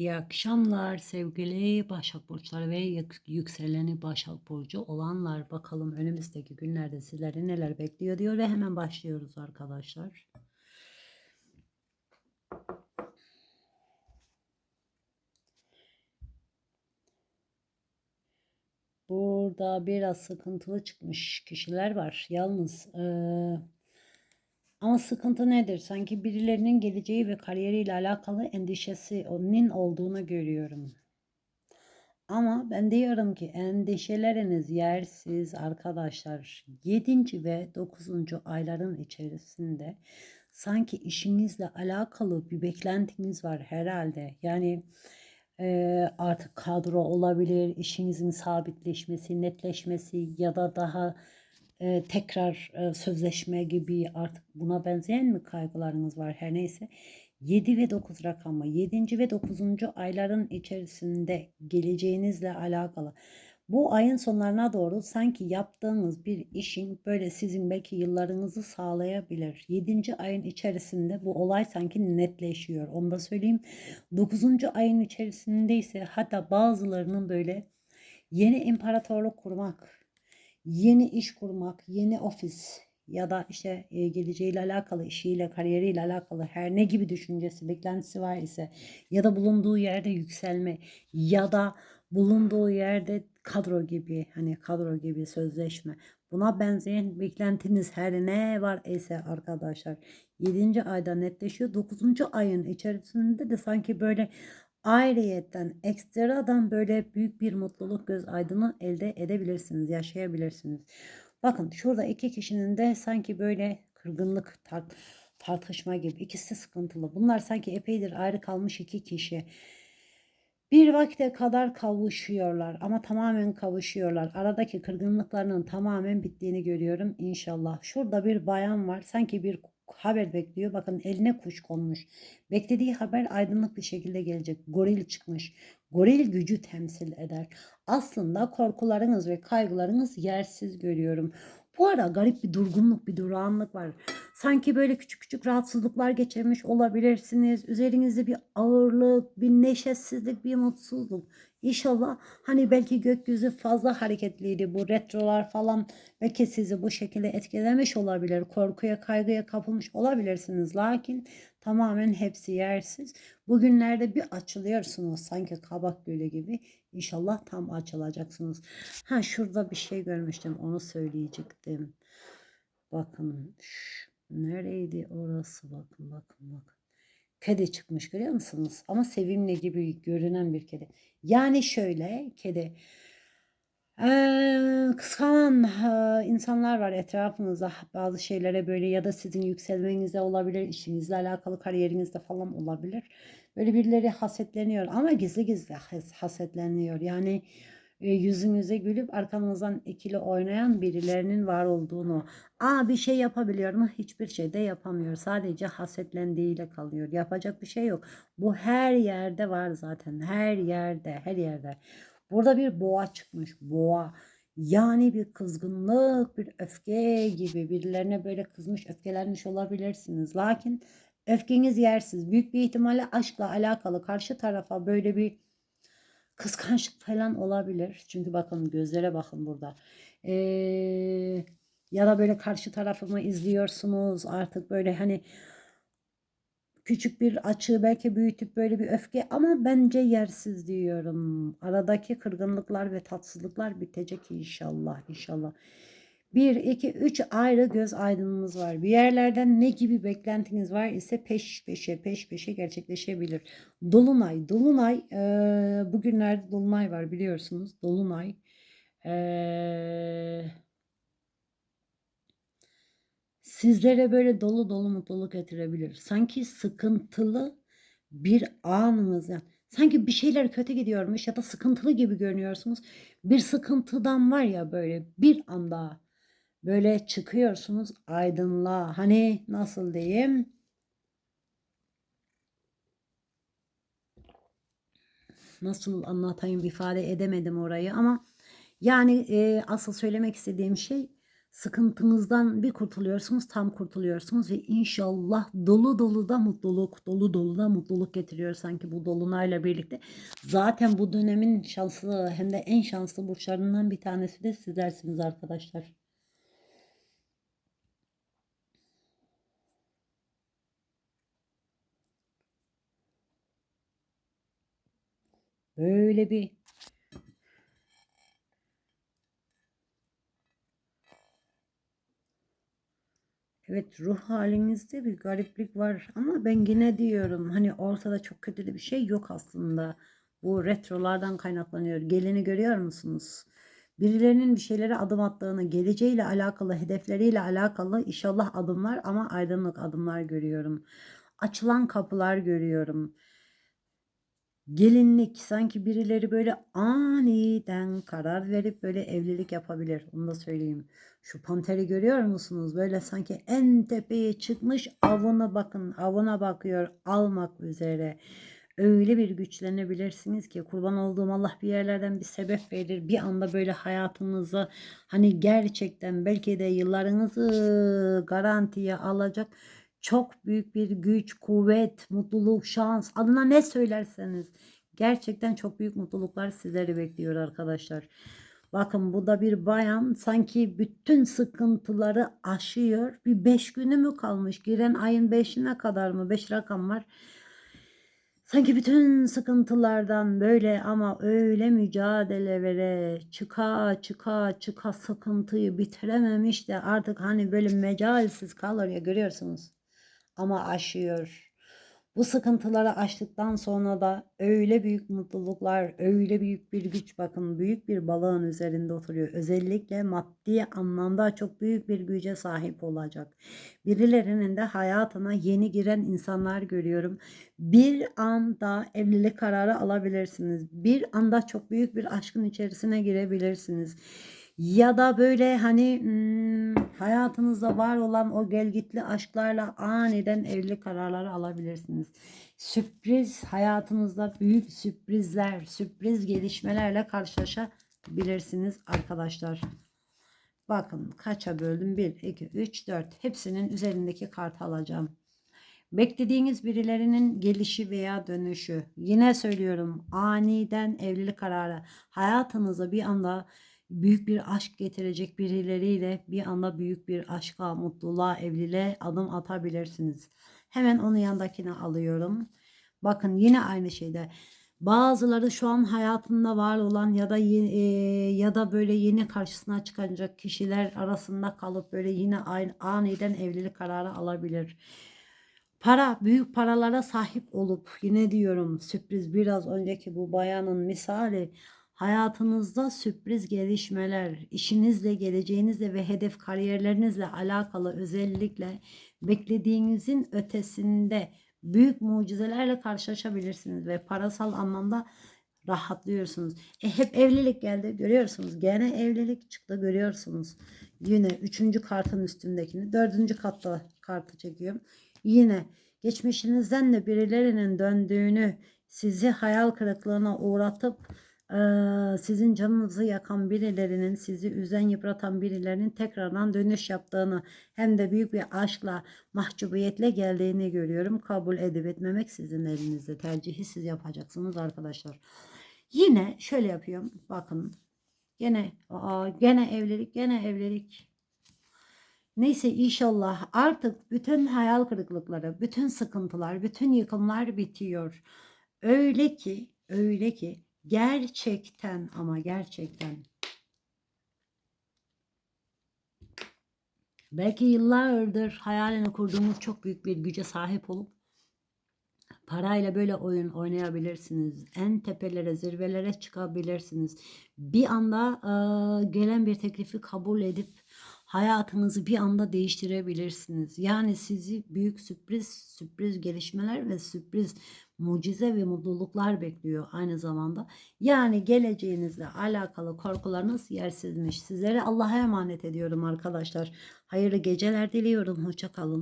İyi akşamlar sevgili Başak Burçları ve yük- yükseleni Başak Burcu olanlar. Bakalım önümüzdeki günlerde sizleri neler bekliyor diyor ve hemen başlıyoruz arkadaşlar. Burada biraz sıkıntılı çıkmış kişiler var. Yalnız eee, ama sıkıntı nedir? Sanki birilerinin geleceği ve kariyeriyle alakalı endişesi onun olduğunu görüyorum. Ama ben diyorum ki endişeleriniz yersiz arkadaşlar. 7. ve 9. ayların içerisinde sanki işinizle alakalı bir beklentiniz var herhalde. Yani eee, artık kadro olabilir, işinizin sabitleşmesi, netleşmesi ya da daha eee, tekrar eee, sözleşme gibi artık buna benzeyen mi kaygılarınız var her neyse. 7 ve 9 rakamı 7. ve 9. ayların içerisinde geleceğinizle alakalı. Bu ayın sonlarına doğru sanki yaptığınız bir işin böyle sizin belki yıllarınızı sağlayabilir. 7. ayın içerisinde bu olay sanki netleşiyor. Onu da söyleyeyim. 9. ayın içerisinde ise hatta bazılarının böyle yeni imparatorluk kurmak, yeni iş kurmak, yeni ofis ya da işte e, geleceğiyle alakalı, işiyle, kariyeriyle alakalı her ne gibi düşüncesi, beklentisi var ise ya da bulunduğu yerde yükselme ya da bulunduğu yerde kadro gibi hani kadro gibi sözleşme buna benzeyen beklentiniz her ne var ise arkadaşlar 7. ayda netleşiyor. 9. ayın içerisinde de sanki böyle ayrıyetten ekstradan böyle büyük bir mutluluk göz aydını elde edebilirsiniz, yaşayabilirsiniz. Bakın şurada iki kişinin de sanki böyle kırgınlık tar- tartışma gibi ikisi sıkıntılı. Bunlar sanki epeydir ayrı kalmış iki kişi. Bir vakte kadar kavuşuyorlar ama tamamen kavuşuyorlar. Aradaki kırgınlıklarının tamamen bittiğini görüyorum inşallah. Şurada bir bayan var. Sanki bir haber bekliyor. Bakın eline kuş konmuş. Beklediği haber aydınlık bir şekilde gelecek. Goril çıkmış. Goril gücü temsil eder. Aslında korkularınız ve kaygılarınız yersiz görüyorum. Bu ara garip bir durgunluk, bir durağanlık var. Sanki böyle küçük küçük rahatsızlıklar geçirmiş olabilirsiniz. Üzerinizde bir ağırlık, bir neşesizlik, bir mutsuzluk. İnşallah hani belki gökyüzü fazla hareketliydi. Bu retrolar falan belki sizi bu şekilde etkilemiş olabilir. Korkuya, kaygıya kapılmış olabilirsiniz. Lakin tamamen hepsi yersiz. Bugünlerde bir açılıyorsunuz sanki kabak gölü gibi. İnşallah tam açılacaksınız. Ha şurada bir şey görmüştüm onu söyleyecektim. Bakın şş, nereydi orası bakın bakın bakın. Kedi çıkmış görüyor musunuz? Ama sevimli gibi görünen bir kedi. Yani şöyle kedi. Eee, kıskanan insanlar var etrafınızda bazı şeylere böyle ya da sizin yükselmenizde olabilir, işinizle alakalı kariyerinizde falan olabilir. Böyle birileri hasetleniyor ama gizli gizli has- hasetleniyor. Yani e, yüzünüze gülüp arkanızdan ikili oynayan birilerinin var olduğunu. Aa bir şey yapabiliyor mu? Hiçbir şey de yapamıyor. Sadece hasetlendiğiyle kalıyor. Yapacak bir şey yok. Bu her yerde var zaten. Her yerde, her yerde. Burada bir boğa çıkmış. Boğa. Yani bir kızgınlık, bir öfke gibi birilerine böyle kızmış, öfkelenmiş olabilirsiniz. Lakin öfkeniz yersiz. Büyük bir ihtimalle aşkla alakalı karşı tarafa böyle bir kıskançlık falan olabilir. Çünkü bakın gözlere bakın burada. Ee, ya da böyle karşı tarafımı izliyorsunuz artık böyle hani küçük bir açığı belki büyütüp böyle bir öfke ama bence yersiz diyorum. Aradaki kırgınlıklar ve tatsızlıklar bitecek inşallah inşallah. 1, 2, 3 ayrı göz aydınımız var. Bir yerlerden ne gibi beklentiniz var ise peş peşe peş peşe gerçekleşebilir. Dolunay, Dolunay eee, bugünlerde Dolunay var biliyorsunuz. Dolunay eee, sizlere böyle dolu dolu mutluluk getirebilir. Sanki sıkıntılı bir anınız yani. Sanki bir şeyler kötü gidiyormuş ya da sıkıntılı gibi görünüyorsunuz. Bir sıkıntıdan var ya böyle bir anda böyle çıkıyorsunuz aydınlığa. Hani nasıl diyeyim? Nasıl anlatayım ifade edemedim orayı ama yani e, asıl söylemek istediğim şey Sıkıntınızdan bir kurtuluyorsunuz, tam kurtuluyorsunuz ve inşallah dolu dolu da mutluluk, dolu dolu da mutluluk getiriyor sanki bu dolunayla birlikte. Zaten bu dönemin şanslı hem de en şanslı burçlarından bir tanesi de sizlersiniz arkadaşlar. Böyle bir Evet ruh halinizde bir gariplik var ama ben yine diyorum hani ortada çok kötü bir şey yok aslında. Bu retrolardan kaynaklanıyor. Geleni görüyor musunuz? Birilerinin bir şeylere adım attığını, geleceğiyle alakalı, hedefleriyle alakalı inşallah adımlar ama aydınlık adımlar görüyorum. Açılan kapılar görüyorum. Gelinlik sanki birileri böyle aniden karar verip böyle evlilik yapabilir. Onu da söyleyeyim. Şu panteri görüyor musunuz? Böyle sanki en tepeye çıkmış avına bakın. Avına bakıyor almak üzere. Öyle bir güçlenebilirsiniz ki kurban olduğum Allah bir yerlerden bir sebep verir. Bir anda böyle hayatınıza hani gerçekten belki de yıllarınızı garantiye alacak çok büyük bir güç, kuvvet, mutluluk, şans adına ne söylerseniz gerçekten çok büyük mutluluklar sizleri bekliyor arkadaşlar. Bakın bu da bir bayan sanki bütün sıkıntıları aşıyor. Bir beş günü mü kalmış? Giren ayın beşine kadar mı? Beş rakam var. Sanki bütün sıkıntılardan böyle ama öyle mücadele vere çıka çıka çıka sıkıntıyı bitirememiş de artık hani böyle mecalsiz kalır ya görüyorsunuz ama aşıyor. Bu sıkıntıları aştıktan sonra da öyle büyük mutluluklar, öyle büyük bir güç bakın büyük bir balığın üzerinde oturuyor. Özellikle maddi anlamda çok büyük bir güce sahip olacak. Birilerinin de hayatına yeni giren insanlar görüyorum. Bir anda evlilik kararı alabilirsiniz. Bir anda çok büyük bir aşkın içerisine girebilirsiniz. Ya da böyle hani hayatınızda var olan o gelgitli aşklarla aniden evlilik kararları alabilirsiniz. Sürpriz hayatınızda büyük sürprizler, sürpriz gelişmelerle karşılaşabilirsiniz arkadaşlar. Bakın kaça böldüm? 1, 2, 3, 4. Hepsinin üzerindeki kartı alacağım. Beklediğiniz birilerinin gelişi veya dönüşü. Yine söylüyorum aniden evlilik kararı. Hayatınıza bir anda büyük bir aşk getirecek birileriyle bir anda büyük bir aşka, mutluluğa, evliliğe adım atabilirsiniz. Hemen onun yandakini alıyorum. Bakın yine aynı şeyde. Bazıları şu an hayatında var olan ya da e, ya da böyle yeni karşısına çıkacak kişiler arasında kalıp böyle yine aynı, aniden evlilik kararı alabilir. Para, büyük paralara sahip olup yine diyorum sürpriz biraz önceki bu bayanın misali Hayatınızda sürpriz gelişmeler, işinizle, geleceğinizle ve hedef kariyerlerinizle alakalı özellikle beklediğinizin ötesinde büyük mucizelerle karşılaşabilirsiniz ve parasal anlamda rahatlıyorsunuz. E hep evlilik geldi görüyorsunuz. Gene evlilik çıktı görüyorsunuz. Yine üçüncü kartın üstündekini dördüncü katta kartı çekiyorum. Yine geçmişinizden de birilerinin döndüğünü sizi hayal kırıklığına uğratıp sizin canınızı yakan birilerinin, sizi üzen yıpratan birilerinin tekrardan dönüş yaptığını hem de büyük bir aşkla, mahcubiyetle geldiğini görüyorum. Kabul edip etmemek sizin elinizde. Tercihi siz yapacaksınız arkadaşlar. Yine şöyle yapıyorum. Bakın. Gene, aa, gene evlilik, gene evlilik. Neyse inşallah artık bütün hayal kırıklıkları, bütün sıkıntılar, bütün yıkımlar bitiyor. Öyle ki, öyle ki Gerçekten ama gerçekten. Belki yıllardır hayalini kurduğunuz çok büyük bir güce sahip olup parayla böyle oyun oynayabilirsiniz. En tepelere, zirvelere çıkabilirsiniz. Bir anda e, gelen bir teklifi kabul edip hayatınızı bir anda değiştirebilirsiniz. Yani sizi büyük sürpriz, sürpriz gelişmeler ve sürpriz mucize ve mutluluklar bekliyor aynı zamanda. Yani geleceğinizle alakalı korkularınız yersizmiş. Sizlere Allah'a emanet ediyorum arkadaşlar. Hayırlı geceler diliyorum. Hoşça kalın.